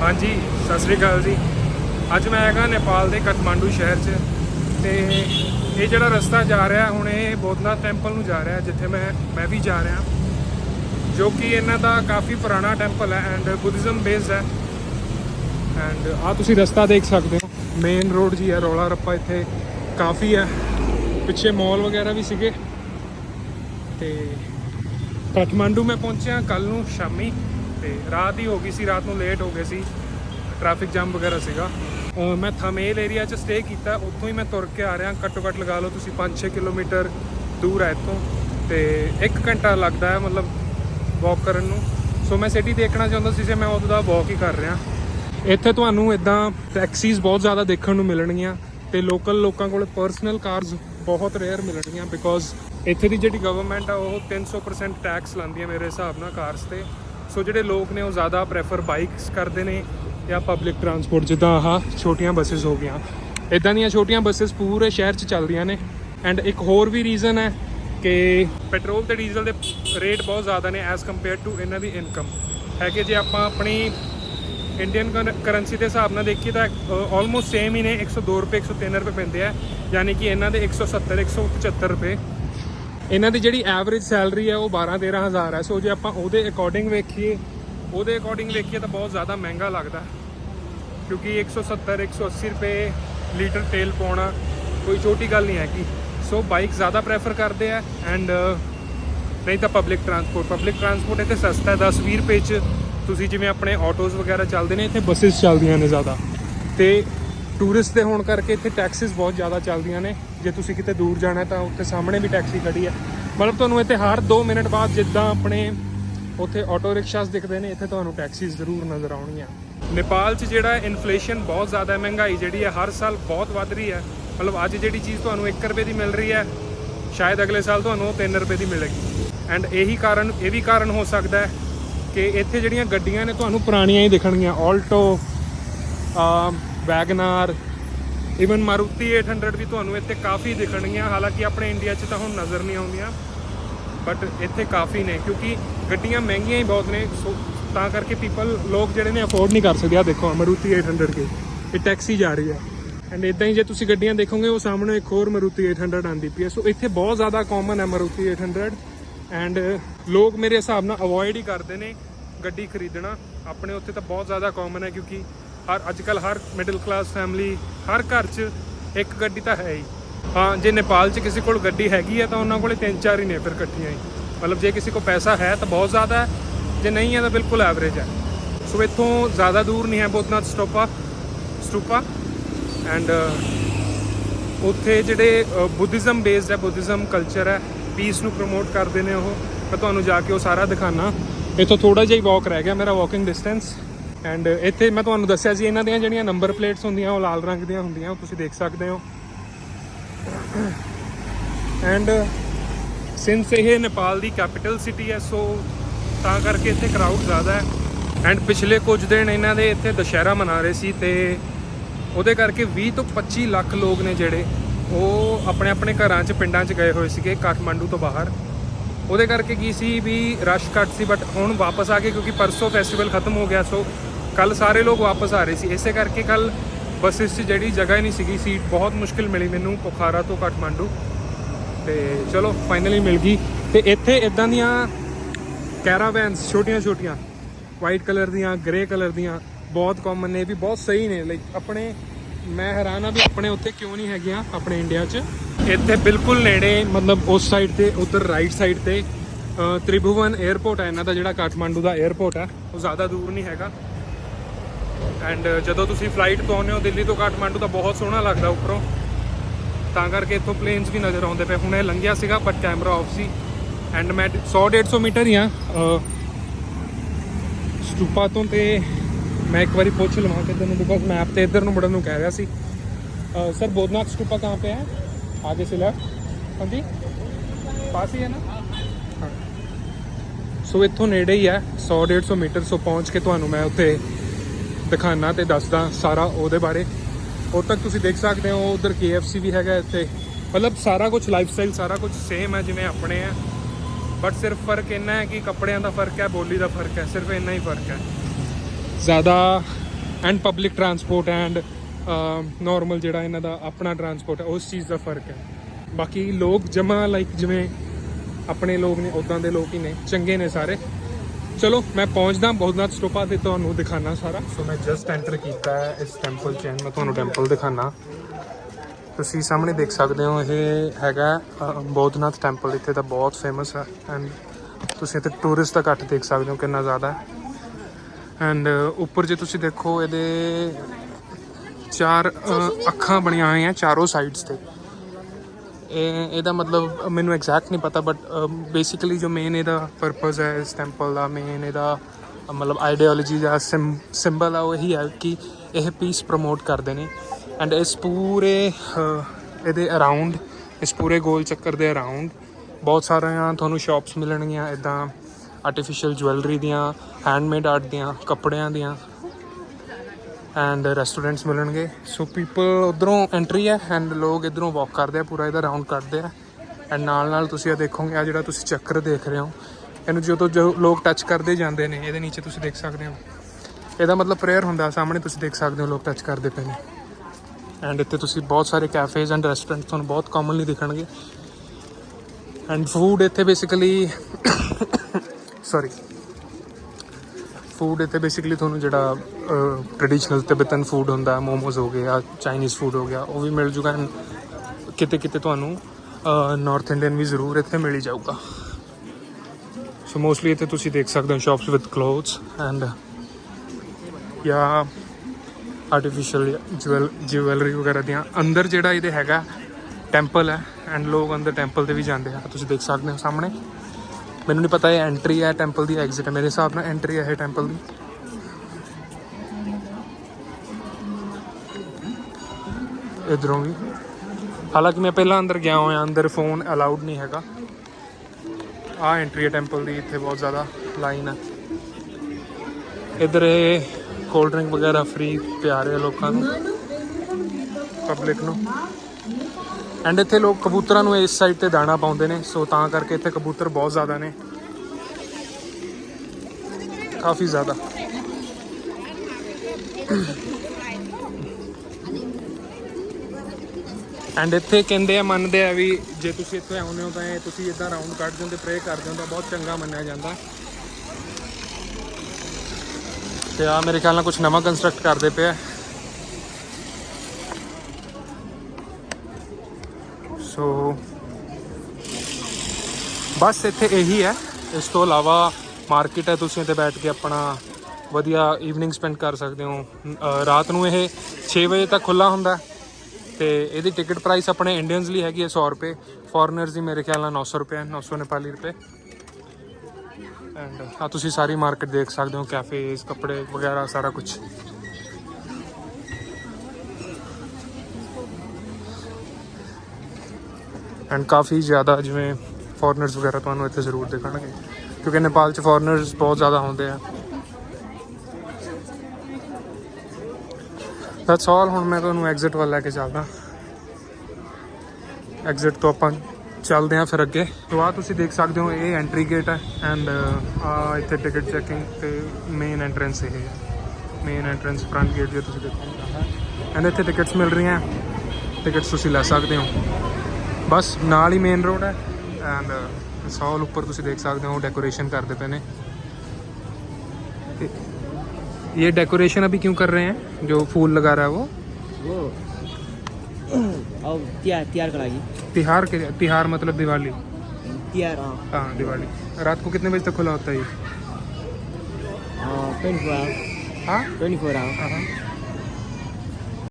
ਹਾਂਜੀ, ਸਤਿ ਸ੍ਰੀ ਅਕਾਲ ਜੀ। ਅੱਜ ਮੈਂ ਹੈਗਾ ਨੇਪਾਲ ਦੇ ਕਠਮਾਂਡੂ ਸ਼ਹਿਰ 'ਚ ਤੇ ਇਹ ਜਿਹੜਾ ਰਸਤਾ ਜਾ ਰਿਹਾ, ਹੁਣ ਇਹ ਬੋਧਨਾਥ ਟੈਂਪਲ ਨੂੰ ਜਾ ਰਿਹਾ ਜਿੱਥੇ ਮੈਂ ਮੈਂ ਵੀ ਜਾ ਰਿਹਾ। ਜੋ ਕਿ ਇਹਨਾਂ ਦਾ ਕਾਫੀ ਪੁਰਾਣਾ ਟੈਂਪਲ ਹੈ ਐਂਡ ਬੁੱਧਿਜ਼ਮ ਬੇਸਡ ਹੈ। ਐਂਡ ਆ ਤੁਸੀਂ ਰਸਤਾ ਦੇਖ ਸਕਦੇ ਹੋ। ਮੇਨ ਰੋਡ ਜੀ ਹੈ, ਰੌਲਾ ਰੱਪਾ ਇੱਥੇ ਕਾਫੀ ਹੈ। ਪਿੱਛੇ ਮਾਲ ਵਗੈਰਾ ਵੀ ਸੀਗੇ। ਤੇ ਕਾਠਮੰਡੂ ਮੈਂ ਪਹੁੰਚਿਆ ਕੱਲ ਨੂੰ ਸ਼ਾਮੀ। ਤੇ ਰਾਤ ਹੀ ਹੋ ਗਈ ਸੀ, ਰਾਤ ਨੂੰ ਲੇਟ ਹੋ ਗਏ ਸੀ। ਟ੍ਰੈਫਿਕ ਜਾਮ ਵਗੈਰਾ ਸੀਗਾ। ਮੈਂ ਥਮੇਲ ਏਰੀਆ 'ਚ ਸਟੇ ਕੀਤਾ, ਉੱਥੋਂ ਹੀ ਮੈਂ ਤੁਰ ਕੇ ਆ ਰਿਹਾ। ਘੱਟੋ ਘੱਟ ਲਗਾ ਲਓ ਤੁਸੀਂ 5-6 ਕਿਲੋਮੀਟਰ ਦੂਰ ਹੈ ਇੱਥੋਂ। ਤੇ 1 ਘੰਟਾ ਲੱਗਦਾ ਹੈ ਮਤਲਬ ਵਾਕ ਕਰਨ ਨੂੰ। ਸੋ ਮੈਂ ਸਿਟੀ ਦੇਖਣਾ ਚਾਹੁੰਦਾ ਸੀ ਜੇ ਮੈਂ ਉਦੋਂ ਦਾ ਵਾਕ ਹੀ ਕਰ ਰਿਹਾ। ਇੱਥੇ ਤੁਹਾਨੂੰ ਇਦਾਂ ਟੈਕਸੀਜ਼ ਬਹੁਤ ਜ਼ਿਆਦਾ ਦੇਖਣ ਨੂੰ ਮਿਲਣਗੀਆਂ ਤੇ ਲੋਕਲ ਲੋਕਾਂ ਕੋਲ ਪਰਸਨਲ ਕਾਰਸ ਬਹੁਤ ਰੇਅਰ ਮਿਲਣਗੀਆਂ ਬਿਕੋਜ਼ ਇੱਥੇ ਦੀ ਜਿਹੜੀ ਗਵਰਨਮੈਂਟ ਆ, ਉਹ 300% ਟੈਕਸ ਲਾਉਂਦੀ ਹੈ ਮੇਰੇ ਹਿਸਾਬ ਨਾਲ ਕਾਰਸ ਤੇ। ਸੋ ਜਿਹੜੇ ਲੋਕ ਨੇ ਉਹ ਜ਼ਿਆਦਾ ਪ੍ਰੈਫਰ ਬਾਈਕਸ ਕਰਦੇ ਨੇ ਜਾਂ ਪਬਲਿਕ ਟਰਾਂਸਪੋਰਟ ਜਿੱਦਾਂ ਆਹ ਛੋਟੀਆਂ ਬੱਸਸ ਹੋ ਗਈਆਂ। ਇਦਾਂ ਦੀਆਂ ਛੋਟੀਆਂ ਬੱਸਸ ਪੂਰੇ ਸ਼ਹਿਰ 'ਚ ਚੱਲਦੀਆਂ ਨੇ। ਐਂਡ ਇੱਕ ਹੋਰ ਵੀ ਰੀਜ਼ਨ ਹੈ ਕਿ ਪੈਟਰੋਲ ਤੇ ਡੀਜ਼ਲ ਦੇ ਰੇਟ ਬਹੁਤ ਜ਼ਿਆਦਾ ਨੇ ਐਜ਼ ਕੰਪੇਅਰ ਟੂ ਇਹਨਾਂ ਦੀ ਇਨਕਮ ਹੈ ਕਿ ਜੇ ਆਪਾਂ ਆਪਣੀ ਇੰਡੀਅਨ ਕਰੰਸੀ ਦੇ ਹਿਸਾਬ ਨਾਲ ਦੇਖੀਏ ਤਾਂ ਆਲਮੋਸਟ ਸੇਮ ਹੀ ਨੇ। 102 ਰੁਪਏ 103 ਰੁਪਏ ਪੈਂਦੇ ਆ। ਯਾਨੀ ਕਿ ਇਹਨਾਂ ਦੇ 170 175 ਰੁਪਏ। ਇਹਨਾਂ ਦੀ ਜਿਹੜੀ ਐਵਰੇਜ ਸੈਲਰੀ ਹੈ ਉਹ 12 13000 ਹੈ। ਸੋ ਜੇ ਆਪਾਂ ਉਹਦੇ ਅਕੋਰਡਿੰਗ ਵੇਖੀਏ, ਉਹਦੇ ਅਕੋਰਡਿੰਗ ਵੇਖੀਏ ਤਾਂ ਬਹੁਤ ਜ਼ਿਆਦਾ ਮਹਿੰਗਾ ਲੱਗਦਾ ਕਿਉਂਕਿ 170 180 ਰੁਪਏ ਲੀਟਰ ਤੇਲ ਪਾਉਣਾ ਕੋਈ ਛੋਟੀ ਗੱਲ ਨਹੀਂ ਹੈ ਕਿ ਸੋ ਬਾਈਕ ਜ਼ਿਆਦਾ ਪ੍ਰੈਫਰ ਕਰਦੇ ਆ ਐਂਡ ਨਹੀਂ ਤਾਂ ਪਬਲਿਕ ਟਰਾਂਸਪੋਰਟ ਪਬਲਿਕ ਟਰਾਂਸਪੋਰਟ ਇੱਥੇ ਸਸਤਾ ਹੈ। 10 20 ਰੁਪਏ ਚ ਤੁਸੀਂ ਜਿਵੇਂ ਆਪਣੇ ਆਟੋਜ਼ ਵਗੈਰਾ ਚੱਲਦੇ ਨੇ, ਇੱਥੇ ਬੱਸਿਸ ਚੱਲਦੀਆਂ ਨੇ ਜ਼ਿਆਦਾ। ਤੇ ਟੂਰਿਸਟ ਦੇ ਹੋਣ ਕਰਕੇ ਇੱਥੇ ਟੈਕਸਿਸ ਬਹੁਤ ਜ਼ਿਆਦਾ ਚੱਲਦੀਆਂ ਨੇ। ਜੇ ਤੁਸੀਂ ਕਿਤੇ ਦੂਰ ਜਾਣਾ ਤਾਂ ਉੱਥੇ ਸਾਹਮਣੇ ਵੀ ਟੈਕਸੀ ਖੜੀ ਹੈ ਮਤਲਬ ਤੁਹਾਨੂੰ ਇੱਥੇ ਹਰ 2 ਮਿੰਟ ਬਾਅਦ ਜਿੱਦਾਂ ਆਪਣੇ ਉੱਥੇ ਆਟੋ ਰਿਕਸ਼ਾਸ ਦਿਖਦੇ ਨੇ, ਇੱਥੇ ਤੁਹਾਨੂੰ ਟੈਕਸੀਜ਼ ਜ਼ਰੂਰ ਨਜ਼ਰ ਆਉਣਗੀਆਂ। ਨੇਪਾਲ 'ਚ ਜਿਹੜਾ ਇਨਫਲੇਸ਼ਨ ਬਹੁਤ ਜ਼ਿਆਦਾ ਹੈ, ਮਹਿੰਗਾਈ ਜਿਹੜੀ ਹੈ, ਹਰ ਸਾਲ ਬਹੁਤ ਵੱਧ ਰਹੀ ਹੈ। ਮਤਲਬ ਅੱਜ ਜਿਹੜੀ ਚੀਜ਼ ਤੁਹਾਨੂੰ 1 ਰੁਪਏ ਦੀ ਮਿਲ ਰਹੀ ਹੈ, ਸ਼ਾਇਦ ਅਗਲੇ ਸਾਲ ਤੁਹਾਨੂੰ ਉਹ 3 ਰੁਪਏ ਦੀ ਮਿਲੇਗੀ। ਐਂਡ ਇਹੀ ਕਾਰਨ, ਇਹ ਵੀ ਕਾਰਨ ਹੋ ਸਕਦਾ ਹੈ ਕਿ ਇੱਥੇ ਜਿਹੜੀਆਂ ਗੱਡੀਆਂ ਨੇ, ਤੁਹਾਨੂੰ ਪੁਰਾਣੀਆਂ ਹੀ ਦਿਖਣਗੀਆਂ। ਆਲਟੋ ਵੈਗਨਾਰ ਇਵਨ ਮਾਰੂਤੀ 800 ਵੀ ਤੁਹਾਨੂੰ ਇੱਥੇ ਕਾਫੀ ਦਿਖਣਗੀਆਂ, ਹਾਲਾਂਕਿ ਆਪਣੇ ਇੰਡੀਆ 'ਚ ਤਾਂ ਹੁਣ ਨਜ਼ਰ ਨਹੀਂ ਆਉਂਦੀਆਂ ਬਟ ਇੱਥੇ ਕਾਫੀ ਨੇ, ਕਿਉਂਕਿ ਗੱਡੀਆਂ ਮਹਿੰਗੀਆਂ ਹੀ ਬਹੁਤ ਨੇ, ਸੋ ਤਾਂ ਕਰਕੇ ਪੀਪਲ ਲੋਕ ਜਿਹੜੇ ਨੇ ਅਫੋਰਡ ਨਹੀਂ ਕਰ ਸਕਦੇ। ਆ ਦੇਖੋ ਮਾਰੂਤੀ 800 ਕੇ, ਇਹ ਟੈਕਸੀ ਜਾ ਰਹੀ ਹੈ ਐਂਡ ਇਦਾਂ ਹੀ ਜੇ ਤੁਸੀਂ ਗੱਡੀਆਂ ਦੇਖੋਗੇ, ਉਹ ਸਾਹਮਣੇ ਇੱਕ ਹੋਰ ਮਾਰੂਤੀ 800 ਆਂਦੀ ਪਈ ਹੈ ਸੋ ਇੱਥੇ ਬਹੁਤ ਜ਼ਿਆਦਾ ਕਾਮਨ ਹੈ ਮਾਰੂਤੀ 800 ਐਂਡ ਲੋਕ ਮੇਰੇ ਹਿਸਾਬ ਨਾਲ ਅਵੋਇਡ ਹੀ ਕਰਦੇ ਨੇ ਗੱਡੀ ਖਰੀਦਣਾ। ਆਪਣੇ ਉੱਥੇ ਤਾਂ ਬਹੁਤ ਜ਼ਿਆਦਾ ਕਾਮਨ ਹੈ ਕਿਉਂਕਿ ਹਰ ਅੱਜ ਕੱਲ ਹਰ ਮਿਡਲ ਕਲਾਸ ਫੈਮਿਲੀ ਹਰ ਘਰ 'ਚ ਇੱਕ ਗੱਡੀ ਤਾਂ ਹੈ ਹੀ। ਹਾਂ, ਜੇ ਨੇਪਾਲ 'ਚ ਕਿਸੇ ਕੋਲ ਗੱਡੀ ਹੈਗੀ ਹੈ ਤਾਂ ਉਹਨਾਂ ਕੋਲੇ ਤਿੰਨ ਚਾਰ ਹੀ ਨੇ ਫਿਰ ਇਕੱਠੀਆਂ ਹੀ। ਮਤਲਬ ਜੇ ਕਿਸੇ ਕੋਲ ਪੈਸਾ ਹੈ ਤਾਂ ਬਹੁਤ ਜ਼ਿਆਦਾ ਹੈ, ਜੇ ਨਹੀਂ ਹੈ ਤਾਂ ਬਿਲਕੁਲ ਐਵਰੇਜ ਹੈ। ਸੋ ਇੱਥੋਂ ਜ਼ਿਆਦਾ ਦੂਰ ਨਹੀਂ ਹੈ ਬੋਧਨਾਥ ਸਟੋਪਾ, ਸਟੂਪਾ। ਐਂਡ ਉੱਥੇ ਜਿਹੜੇ ਬੁੱਧਿਜ਼ਮ ਬੇਸਡ ਹੈ, ਬੁੱਧਿਜ਼ਮ ਕਲਚਰ ਹੈ ਪੀਸ ਨੂੰ ਪ੍ਰਮੋਟ ਕਰਦੇ ਨੇ ਉਹ। ਮੈਂ ਤੁਹਾਨੂੰ ਜਾ ਕੇ ਉਹ ਸਾਰਾ ਦਿਖਾਣਾ ਇੱਥੋਂ ਥੋੜਾ ਜਿਹਾ ਹੀ ਵਾਕ ਰਹਿ ਗਿਆ, ਮੇਰਾ ਵਾਕਿੰਗ ਡਿਸਟੈਂਸ ਐਂਡ uh, ਇੱਥੇ ਮੈਂ ਤੁਹਾਨੂੰ ਦੱਸਿਆ ਸੀ, ਇਹਨਾਂ ਦੀਆਂ ਜਿਹੜੀਆਂ ਨੰਬਰ ਪਲੇਟਸ ਹੁੰਦੀਆਂ, ਉਹ ਲਾਲ ਰੰਗ ਦੀਆਂ ਹੁੰਦੀਆਂ ਤੁਸੀਂ ਦੇਖ ਸਕਦੇ ਹੋ। ਐਂਡ ਸਿੰਸ uh, ਇਹ ਨੇਪਾਲ ਦੀ ਕੈਪੀਟਲ ਸਿਟੀ ਹੈ ਸੋ ਤਾਂ ਕਰਕੇ ਇੱਥੇ ਕਰਾਊਡ ਜ਼ਿਆਦਾ ਹੈ। ਐਂਡ ਪਿਛਲੇ ਕੁਝ ਦਿਨ ਇਹਨਾਂ ਦੇ ਇੱਥੇ ਦੁਸ਼ਹਿਰਾ ਮਨਾ ਰਹੇ ਸੀ ਤੇ ਉਹਦੇ ਕਰਕੇ 20 ਤੋਂ 25 ਲੱਖ ਲੋਕ ਨੇ ਜਿਹੜੇ, ਉਹ ਆਪਣੇ ਆਪਣੇ ਘਰਾਂ 'ਚ, ਪਿੰਡਾਂ 'ਚ ਗਏ ਹੋਏ ਸੀਗੇ, ਕਾਠਮੰਡੂ ਤੋਂ ਬਾਹਰ। ਉਹਦੇ ਕਰਕੇ ਕੀ ਸੀ ਵੀ ਰਸ਼ ਘੱਟ ਸੀ ਬਟ ਹੁਣ ਵਾਪਸ ਆ ਗਏ ਕਿਉਂਕਿ ਪਰਸੋਂ ਫੈਸਟੀਵਲ ਖਤਮ ਹੋ ਗਿਆ ਸੋ ਕੱਲ ਸਾਰੇ ਲੋਕ ਵਾਪਸ ਆ ਰਹੇ ਸੀ। ਇਸੇ ਕਰਕੇ ਕੱਲ ਬੱਸਿਸ 'ਚ ਜਿਹੜੀ ਜਗ੍ਹਾ ਹੀ ਨਹੀਂ ਸੀਗੀ ਸੀਟ ਬਹੁਤ ਮੁਸ਼ਕਿਲ ਮਿਲੀ ਮੈਨੂੰ ਪੁਖਾਰਾ ਤੋਂ ਕਾਠਮਾਂਡੂ ਤੇ ਚਲੋ ਫਾਈਨਲੀ ਮਿਲ ਗਈ। ਤੇ ਇੱਥੇ ਇਦਾਂ ਦੀਆਂ ਕੈਰਾਵੈਨਸ ਛੋਟੀਆਂ ਛੋਟੀਆਂ ਵਾਈਟ ਕਲਰ ਦੀਆਂ ਗ੍ਰੇ ਕਲਰ ਦੀਆਂ, ਬਹੁਤ ਕਾਮਨ ਨੇ ਵੀ ਬਹੁਤ ਸਹੀ ਨੇ ਲਾਈਕ ਆਪਣੇ ਮੈਂ ਹੈਰਾਨ ਆ ਵੀ ਆਪਣੇ ਉੱਥੇ ਕਿਉਂ ਨਹੀਂ ਹੈਗੀਆਂ ਆਪਣੇ ਇੰਡੀਆ 'ਚ। ਇੱਥੇ ਬਿਲਕੁਲ ਨੇੜੇ ਮਤਲਬ ਉਸ ਸਾਈਡ ਤੇ ਉਧਰ ਰਾਈਟ ਸਾਈਡ ਤੇ ਅ, ਤ੍ਰਿਭੁਵਨ 에ਅਰਪੋਰਟ ਹੈ ਇਹਨਾਂ ਦਾ ਜਿਹੜਾ ਕਾਠਮਾਂਡੂ ਦਾ 에ਅਰਪੋਰਟ ਹੈ ਉਹ ਜ਼ਿਆਦਾ ਦੂਰ ਨਹੀਂ ਹੈਗਾ। ਐਂਡ ਜਦੋਂ ਤੁਸੀਂ ਫਲਾਈਟ ਤੋਂ ਆਉਂਦੇ ਹੋ ਦਿੱਲੀ ਤੋਂ ਕਾਠਮਾਂਡੂ ਤਾਂ ਬਹੁਤ ਸੋਹਣਾ ਲੱਗਦਾ ਉੱਪਰੋਂ। ਤਾਂ ਕਰਕੇ ਇੱਥੋਂ ਪਲੇਨਸ ਵੀ ਨਜ਼ਰ ਆਉਂਦੇ ਪਏ। ਹੁਣ ਇਹ ਲੰਘਿਆ ਸੀਗਾ ਬਟ ਕੈਮਰਾ ਆਫ ਸੀ। ਐਂਡ ਮੈਂ 100 150 ਮੀਟਰ ਹੀ ਆ ਸਟੂਪਾ ਤੋਂ ਤੇ ਮੈਂ ਇੱਕ ਵਾਰੀ ਪੁੱਛ ਲਵਾਂ ਕਿ ਤੈਨੂੰ ਬਿਕੋਜ਼ ਮੈਪ ਤੇ ਇੱਧਰ ਨੂੰ ਮੁੜਨ ਨੂੰ ਕਹਿ ਰਿਹਾ ਸੀ ਸਰ ਬੋਧਨਾਥ ਸਟੂਪਾ ਕਹਾਂ पे है आगे से लेफ्ट हाँ जी पास ही है ना हाँ ਸੋ ਇੱਥੋਂ ਨੇੜੇ ਹੀ ਹੈ 100 150 ਮੀਟਰ ਸੋ ਪਹੁੰਚ ਕੇ ਤੁਹਾਨੂੰ ਮੈਂ ਉੱਥੇ ਦਿਖਾਣਾ ਤੇ ਦੱਸਦਾ ਸਾਰਾ ਉਹਦੇ ਬਾਰੇ ਉਦੋਂ ਤੱਕ ਤੁਸੀਂ ਦੇਖ ਸਕਦੇ ਹੋ ਉਧਰ KFC ਵੀ ਹੈਗਾ ਇੱਥੇ ਮਤਲਬ ਸਾਰਾ ਕੁਝ ਲਾਈਫ ਸਟਾਈਲ ਸਾਰਾ ਕੁਝ ਸੇਮ ਹੈ ਜਿਵੇਂ ਆਪਣੇ ਆ ਬਟ ਸਿਰਫ ਫਰਕ ਇੰਨਾ ਹੈ ਕਿ ਕੱਪੜਿਆਂ ਦਾ ਫਰਕ ਹੈ ਬੋਲੀ ਦਾ ਫਰਕ ਹੈ ਸਿਰਫ ਇੰਨਾ ਹੀ ਫਰਕ ਹੈ ਜ਼ਿਆਦਾ and public transport and normal ਜਿਹੜਾ ਇਹਨਾਂ ਦਾ ਆਪਣਾ ਟਰਾਂਸਪੋਰਟ ਹੈ, ਉਸ ਚੀਜ਼ ਦਾ ਫ਼ਰਕ ਹੈ। ਬਾਕੀ ਲੋਕ ਜਮਾ ਲਾਈਕ ਜਿਵੇਂ ਆਪਣੇ ਲੋਕ ਨੇ ਉਦਾਂ ਦੇ ਲੋਕ ਹੀ ਨੇ, ਚੰਗੇ ਨੇ ਸਾਰੇ। ਚਲੋ, ਮੈਂ ਪਹੁੰਚਦਾ ਬਹੁਤਨਾਥ ਸਟੋਪਾ ਤੇ ਤੁਹਾਨੂੰ ਦਿਖਾਣਾ ਸਾਰਾ। ਸੋ ਮੈਂ ਜਸਟ ਐਂਟਰ ਕੀਤਾ ਹੈ ਇਸ ਟੈਂਪਲ 'ਚ and ਮੈਂ ਤੁਹਾਨੂੰ ਟੈਂਪਲ ਦਿਖਾਣਾ ਤੁਸੀਂ ਸਾਹਮਣੇ ਦੇਖ ਸਕਦੇ ਹੋ, ਇਹ ਹੈਗਾ ਬਹੁਤਨਾਥ ਟੈਂਪਲ ਇੱਥੇ ਤਾਂ ਬਹੁਤ ਫੇਮਸ ਹੈ। ਐਂਡ ਤੁਸੀਂ ਇੱਥੇ ਟੂਰਿਸਟ ਦਾ ਇਕੱਠ ਦੇਖ ਸਕਦੇ ਹੋ, ਕਿੰਨਾ ਜ਼ਿਆਦਾ ਹੈ। ਐਂਡ uh, ਉੱਪਰ ਜੇ ਤੁਸੀਂ ਦੇਖੋ ਇਹਦੇ ਚਾਰ ਅੱਖਾਂ ਬਣੀਆਂ ਹੋਈਆਂ ਚਾਰੋਂ ਸਾਈਡਸ ਤੇ। ਇਹ, ਇਹਦਾ ਮਤਲਬ ਮੈਨੂੰ ਐਗਜ਼ੈਕਟ ਨਹੀਂ ਪਤਾ ਬਟ ਬੇਸਿਕਲੀ ਜੋ ਮੇਨ ਇਹਦਾ ਪਰਪਸ ਹੈ ਇਸ ਟੈਂਪਲ ਦਾ ਮੇਨ ਇਹਦਾ ਮਤਲਬ ਆਈਡੀਓਲੋਜੀ ਦਾ ਸਿੰਬਲ ਆ, ਉਹ ਇਹੀ ਹੈ ਕਿ ਇਹ ਪੀਸ ਪ੍ਰਮੋਟ ਕਰਦੇ ਨੇ। ਐਂਡ ਇਸ ਪੂਰੇ ਇਹਦੇ ਅਰਾਊਂਡ ਇਸ ਪੂਰੇ ਗੋਲ ਚੱਕਰ ਦੇ ਅਰਾਊਂਡ ਬਹੁਤ ਸਾਰੀਆਂ ਤੁਹਾਨੂੰ ਸ਼ਾਪਸ ਮਿਲਣਗੀਆਂ ਇਦਾਂ ਆਰਟੀਫੀਸ਼ੀਅਲ ਜੁਐਲਰੀ ਦੀਆਂ ਹੈਂਡਮੇਡ ਆਰਟ ਦੀਆਂ, ਕੱਪੜਿਆਂ ਦੀਆਂ। ਐਂਡ ਰੈਸਟੋਰੈਂਟਸ ਮਿਲਣਗੇ। ਸੋ ਪੀਪਲ ਉਧਰੋਂ ਐਂਟਰੀ ਹੈ ਐਂਡ ਲੋਕ ਇਧਰੋਂ ਵਾਕ ਕਰਦੇ ਆ, ਪੂਰਾ ਇਹਦਾ ਰਾਉਂਡ ਕੱਢਦੇ ਆ। ਐਂਡ ਨਾਲ ਨਾਲ ਤੁਸੀਂ ਇਹ ਦੇਖੋਗੇ ਆ ਜਿਹੜਾ ਤੁਸੀਂ ਚੱਕਰ ਦੇਖ ਰਹੇ ਹੋ, ਇਹਨੂੰ ਜਦੋਂ ਜੋ ਲੋਕ ਟੱਚ ਕਰਦੇ ਜਾਂਦੇ ਨੇ, ਇਹਦੇ ਨੀਚੇ ਤੁਸੀਂ ਦੇਖ ਸਕਦੇ ਹੋ। ਇਹਦਾ ਮਤਲਬ ਪ੍ਰੇਅਰ ਹੁੰਦਾ, ਸਾਹਮਣੇ ਤੁਸੀਂ ਦੇਖ ਸਕਦੇ ਹੋ ਲੋਕ ਟੱਚ ਕਰਦੇ ਪਏ ਨੇ। ਐਂਡ ਇੱਥੇ ਤੁਸੀਂ ਬਹੁਤ ਸਾਰੇ ਕੈਫੇਜ਼ ਐਂਡ ਰੈਸਟੋਰੈਂਟ ਤੁਹਾਨੂੰ ਬਹੁਤ ਕਾਮਨਲੀ ਦਿਖਣਗੇ। ਐਂਡ ਫੂਡ ਇੱਥੇ ਬੇਸਿਕਲੀ ਸੌਰੀ ਫੂਡ ਇੱਥੇ ਬੇਸਿਕਲੀ ਤੁਹਾਨੂੰ ਜਿਹੜਾ ਟ੍ਰੈਡੀਸ਼ਨਲ ਤਿਬਤਨ ਫੂਡ ਹੁੰਦਾ ਮੋਮੋਜ਼ ਹੋ ਗਏ ਜਾਂ ਚਾਈਨੀਜ਼ ਫੂਡ ਹੋ ਗਿਆ, ਉਹ ਵੀ ਮਿਲ ਜੂਗਾ and ਕਿਤੇ ਕਿਤੇ ਤੁਹਾਨੂੰ ਨਾਰਥ ਇੰਡੀਅਨ ਵੀ ਜ਼ਰੂਰ ਇੱਥੇ ਮਿਲ ਜਾਊਗਾ। ਸੋ ਮੋਸਟਲੀ ਇੱਥੇ ਤੁਸੀਂ ਦੇਖ ਸਕਦੇ ਹੋ ਸ਼ਾਪਸ ਵਿਦ ਕਲੋਥਸ ਐਂਡ ਜਾਂ ਆਰਟੀਫੀਸ਼ੀਅਲ ਜੁਐਲ ਜੁਐਲਰੀ ਵਗੈਰਾ ਦੀਆਂ। ਅੰਦਰ ਜਿਹੜਾ ਇਹਦੇ ਹੈਗਾ ਟੈਂਪਲ ਹੈ ਐਂਡ ਲੋਕ ਅੰਦਰ ਟੈਂਪਲ ਤੇ ਵੀ ਜਾਂਦੇ ਆ। ਤੁਸੀਂ ਦੇਖ ਸਕਦੇ ਹੋ ਸਾਹਮਣੇ। ਮੈਨੂੰ ਨਹੀਂ ਪਤਾ ਇਹ ਐਂਟਰੀ ਹੈ ਟੈਂਪਲ ਦੀ ਐਗਜ਼ਿਟ ਹੈ, ਮੇਰੇ ਹਿਸਾਬ ਨਾਲ ਐਂਟਰੀ ਹੈ ਇਹ ਟੈਂਪਲ ਦੀ। ਇਧਰੋਂ ਵੀ। ਹਾਲਾਂਕਿ ਮੈਂ ਪਹਿਲਾਂ ਅੰਦਰ ਗਿਆ ਹੋਇਆ, ਅੰਦਰ ਫੋਨ ਅਲਾਉਡ ਨਹੀਂ ਹੈਗਾ। ਆ ਐਂਟਰੀ ਹੈ ਟੈਂਪਲ ਦੀ, ਇੱਥੇ ਬਹੁਤ ਜ਼ਿਆਦਾ ਲਾਈਨ ਹੈ। ਇਧਰ ਇਹ ਕੋਲਡ ਡਰਿੰਕ ਵਗੈਰਾ ਫ੍ਰੀ ਪਿਆ ਰਹੇ ਆ ਲੋਕਾਂ ਨੂੰ ਪਬਲਿਕ ਨੂੰ। ਐਂਡ ਇੱਥੇ ਲੋਕ ਕਬੂਤਰਾਂ ਨੂੰ ਇਸ ਸਾਈਡ ਤੇ ਦਾਣਾ ਪਾਉਂਦੇ ਨੇ ਸੋ ਤਾਂ ਕਰਕੇ ਇੱਥੇ ਕਬੂਤਰ ਬਹੁਤ ਜ਼ਿਆਦਾ ਨੇ। ਕਾਫੀ ਜ਼ਿਆਦਾ। ਐਂਡ ਇੱਥੇ ਕਹਿੰਦੇ ਆ, ਮੰਨਦੇ ਆ ਵੀ ਜੇ ਤੁਸੀਂ ਇੱਥੇ ਆਉਂਦੇ ਹੋ ਤਾਂ ਇਹ ਤੁਸੀਂ ਇਦਾਂ ਰਾਉਂਡ ਹੋ ਜਾਂਦੇ ਪ੍ਰੇ ਕਰਦੇ ਹੋ ਤਾਂ ਬਹੁਤ ਚੰਗਾ ਮੰਨਿਆ ਜਾਂਦਾ। ਤੇ ਆ ਮੇਰੇ ਖਿਆਲ ਨਾਲ ਕੁਝ ਨਵਾਂ ਕੰਸਟਰਕਟ ਕਰਦੇ ਪਿਆ ਸੋ ਬਸ ਇੱਥੇ ਇਹੀ ਹੈ। ਇਸ ਤੋਂ ਇਲਾਵਾ ਮਾਰਕੀਟ ਹੈ, ਤੁਸੀਂ ਇੱਥੇ ਬੈਠ ਕੇ ਆਪਣਾ ਵਧੀਆ ਈਵਨਿੰਗ ਸਪੈਂਡ ਕਰ ਸਕਦੇ ਹੋ। ਰਾਤ ਨੂੰ ਇਹ 6 ਵਜੇ ਤੱਕ ਖੁੱਲਾ ਹੁੰਦਾ ਹੈ ਤੇ ਇਹਦੀ ਟਿਕਟ ਪ੍ਰਾਈਸ ਆਪਣੇ ਇੰਡੀਅਨਸ ਲਈ ਹੈਗੀ ਹੈ 100 ਰੁਪਏ। ਫੋਰਨਰਸ ਦੀ ਮੇਰੇ ਖਿਆਲ ਨਾਲ 900 ਰੁਪਏ ਹੈ 900 ਨੇਪਾਲੀ ਰੁਪਏ। ਐਂਡ ਆ ਤੁਸੀਂ ਸਾਰੀ ਮਾਰਕੀਟ ਦੇਖ ਸਕਦੇ ਹੋ ਕੈਫੇਜ਼ ਕੱਪੜੇ ਵਗੈਰਾ, ਸਾਰਾ ਕੁਝ ਐਂਡ ਕਾਫੀ ਜ਼ਿਆਦਾ ਜਿਵੇਂ ਫੋਰਨਰਸ ਵਗੈਰਾ ਤੁਹਾਨੂੰ ਇੱਥੇ ਜ਼ਰੂਰ ਦੇਖਣਗੇ, ਕਿਉਂਕਿ ਨੇਪਾਲ 'ਚ ਫੋਰਨਰਸ ਬਹੁਤ ਜ਼ਿਆਦਾ ਹੁੰਦੇ ਆ। ਦੈਟਸ ਆਲ ਹੁਣ ਮੈਂ ਤੁਹਾਨੂੰ ਐਗਜ਼ਿਟ ਵੱਲ ਲੈ ਕੇ ਚੱਲਦਾ। ਐਗਜ਼ਿਟ ਤੋਂ ਆਪਾਂ ਚੱਲਦੇ ਹਾਂ ਫਿਰ ਅੱਗੇ। ਤੋਂ ਆ ਤੁਸੀਂ ਦੇਖ ਸਕਦੇ ਹੋ, ਇਹ ਐਂਟਰੀ ਗੇਟ ਹੈ ਐਂਡ ਆ ਇੱਥੇ ਟਿਕਟ ਚੈਕਿੰਗ ਤੇ ਮੇਨ ਐਂਟਰੈਂਸ ਇਹ ਹੈ ਮੇਨ ਐਂਟਰੈਂਸ ਫਰੰਟ ਗੇਟ ਜੇ ਤੁਸੀਂ ਦੇਖੋ ਐਂਡ ਇੱਥੇ ਟਿਕਟਸ ਮਿਲ ਰਹੀਆਂ। ਟਿਕਟਸ ਤੁਸੀਂ ਲੈ ਸਕਦੇ ਹੋ। ਬਸ ਨਾਲ ਹੀ ਮੇਨ ਰੋਡ ਹੈ ਐਂਡ ਸੌਲ ਉੱਪਰ ਤੁਸੀਂ ਦੇਖ ਸਕਦੇ ਹੋ डेकोरेशन करते पे ने ये डेकोरेशन अभी क्यों कर रहे हैं जो फूल लगा रहा है वो वो अब तिहार तिहार का लागि तिहार के तिहार मतलब दिवाली तिहार हाँ दिवाली रात को कितने बजे तक खुला होता है ये ट्वेन्टी फोर आवर हाँ ट्वेन्टी फोर आवर हाँ